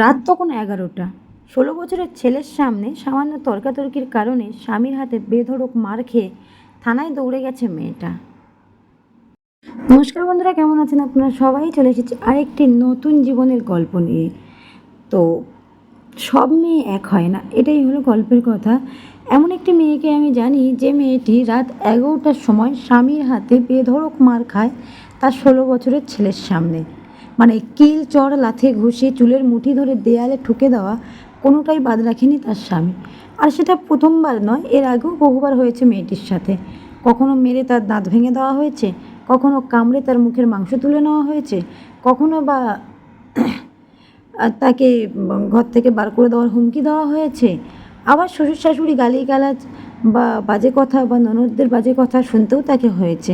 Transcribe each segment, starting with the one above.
রাত তখন এগারোটা। ষোলো বছরের ছেলের সামনে সামান্য তর্কাতর্কির কারণে স্বামীর হাতে বেধড়ক মার খেয়ে থানায় দৌড়ে গেছে মেয়েটা। নমস্কার বন্ধুরা, কেমন আছেন আপনারা? সবাই চলে এসেছে আরেকটি নতুন জীবনের গল্প নিয়ে। তো সব মেয়ে এক হয় না, এটাই হলো গল্পের কথা। এমন একটি মেয়েকে আমি জানি যে মেয়েটি রাত এগারোটার সময় স্বামীর হাতে বেধড়ক মার খায় তার ষোলো বছরের ছেলের সামনে। মানে কিল চড় লাথে, ঘুষে, চুলের মুঠি ধরে দেয়ালে ঠুকে দেওয়া কোনোটাই বাদ রাখেনি তার স্বামী। আর সেটা প্রথমবার নয়, এর আগেও বহুবার হয়েছে মেয়েটির সাথে। কখনো মেরে তার দাঁত ভেঙে দেওয়া হয়েছে, কখনো কামড়ে তার মুখের মাংস তুলে নেওয়া হয়েছে, কখনো বা তাকে ঘর থেকে বার করে দেওয়ার হুমকি দেওয়া হয়েছে। আবার শ্বশুর শাশুড়ি গালিগালাজ বা বাজে কথা বা ননদদের বাজে কথা শুনতেও তাকে হয়েছে,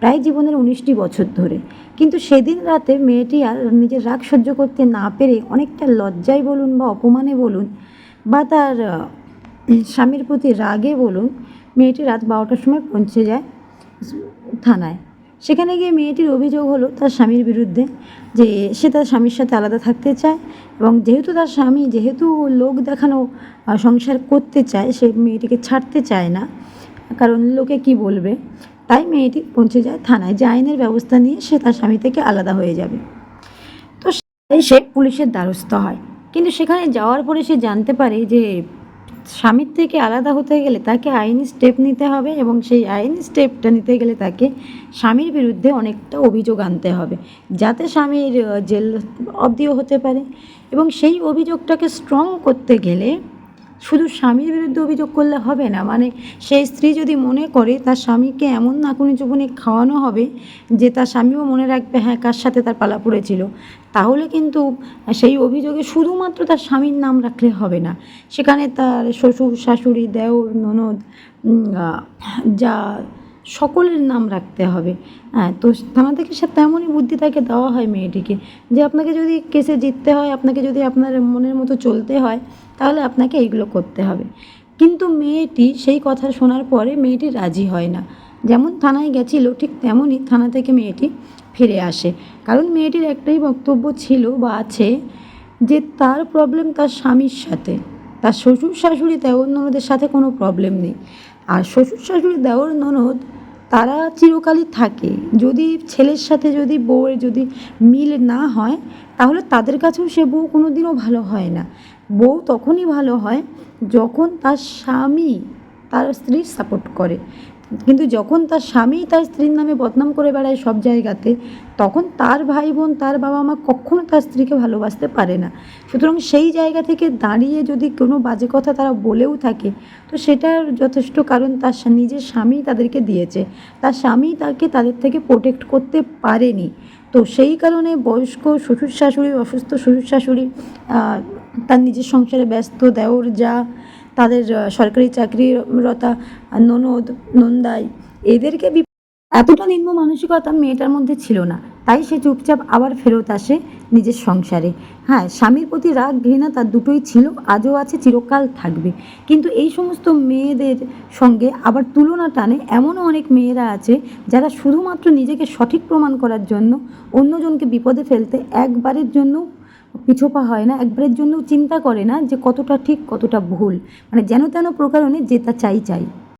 প্রায় জীবনের উনিশটি বছর ধরে। কিন্তু সেদিন রাতে মেয়েটি আর নিজের রাগ সহ্য করতে না পেরে অনেকটা লজ্জায় বলুন বা অপমানে বলুন বা তার স্বামীর প্রতি রাগে বলুন মেয়েটি রাত বারোটার সময় পৌঁছে যায় থানায়। সেখানে গিয়ে মেয়েটির অভিযোগ হলো তার স্বামীর বিরুদ্ধে যে সে তার স্বামীর সাথে আলাদা থাকতে চায় এবং যেহেতু তার স্বামী যেহেতু লোক দেখানো সংসার করতে চায়, সে মেয়েটিকে ছাড়তে চায় না। কারণ লোকে কি বলবে? তাই মেয়েটি পৌঁছে যায় থানায়। যে আইনের ব্যবস্থা নিয়ে সে তার স্বামী থেকে আলাদা হয়ে যাবে। তো সে পুলিশের দ্বারস্থ হয়। কিন্তু সেখানে যাওয়ার পরে সে জানতে পারে যে স্বামীর থেকে আলাদা হতে গেলে তাকে আইনি স্টেপ নিতে হবে এবং সেই আইনি স্টেপটা নিতে গেলে তাকে স্বামীর বিরুদ্ধে অনেকটা অভিযোগ আনতে হবে, যাতে স্বামীর জেল অবধিও হতে পারে। এবং সেই অভিযোগটাকে স্ট্রং করতে গেলে শুধু স্বামীর বিরুদ্ধে অভিযোগ করলে হবে না। মানে সেই স্ত্রী যদি মনে করে তার স্বামীকে এমন না নাকুনি চুকুনি খাওয়ানো হবে যে তার স্বামীও মনে রাখবে হ্যাঁ কার সাথে তার পালা পড়েছিল, তাহলে কিন্তু সেই অভিযোগে শুধুমাত্র তার স্বামীর নাম রাখলে হবে না। সেখানে তার শ্বশুর, শাশুড়ি, দেওর, ননদ যা সকলের নাম রাখতে হবে। হ্যাঁ তো থানা থেকে সে তেমনই বুদ্ধি তাকে দেওয়া হয় মেয়েটিকে যে আপনাকে যদি কেসে জিততে হয়, আপনাকে যদি আপনার মনের মতো চলতে হয়, তাহলে আপনাকে এইগুলো করতে হবে। কিন্তু মেয়েটি সেই কথা শোনার পরে মেয়েটি রাজি হয় না। যেমন থানায় গেছিল, ঠিক তেমনই থানা থেকে মেয়েটি ফিরে আসে। কারণ মেয়েটির একটাই বক্তব্য ছিল বা আছে যে তার প্রবলেম তার স্বামীর সাথে। তার শ্বশুর শাশুড়ি দেওর ননদের সাথে কোনো প্রবলেম নেই। আর শ্বশুর শাশুড়ি দেওর ননদ তারা চিরকালই থাকে। যদি ছেলের সাথে যদি বউয়ের যদি মিল না হয়, তাহলে তাদের কাছেও সে বউ কোনো দিনও ভালো হয় না। বউ তখনই ভালো হয় যখন তার স্বামী তার স্ত্রীর সাপোর্ট করে। কিন্তু যখন তার স্বামী তার স্ত্রীর নামে বদনাম করে বেড়ায় সব জায়গাতে, তখন তার ভাই বোন তার বাবা মা কখনো তার স্ত্রীকে ভালোবাসতে পারে না। সুতরাং সেই জায়গা থেকে দাঁড়িয়ে যদি কোনো বাজে কথা তারা বলেও থাকে, তো সেটার যথেষ্ট কারণ তার নিজের স্বামী তাদেরকে দিয়েছে। তার স্বামী তাকে তাদের থেকে প্রোটেক্ট করতে পারেনি। তো সেই কারণে বয়স্ক শ্বশুর শাশুড়ি, অসুস্থ শ্বশুর শাশুড়ি তার নিজের সংসারে ব্যস্ত দেওর যা তাদের সরকারি চাকরিরতা, ননদ, নন্দাই, এদেরকে এতটা নিম্ন মানসিকতা মেয়েটার মধ্যে ছিল না। তাই সে চুপচাপ আবার ফেরত আসে নিজের সংসারে। হ্যাঁ স্বামীর প্রতি রাগ, ঘৃণা তার দুটোই ছিল, আজও আছে, চিরকাল থাকবে। কিন্তু এই সমস্ত মেয়েদের সঙ্গে আবার তুলনা টানে এমনও অনেক মেয়েরা আছে যারা শুধুমাত্র নিজেকে সঠিক প্রমাণ করার জন্য, অন্যজনকে বিপদে ফেলতে একবারের জন্য পিছোপা হয় না, একবারের জন্যও চিন্তা করে না যে কতটা ঠিক, কতটা ভুল। মানে যেন তেন প্রকারণে যেটা চাই চাই।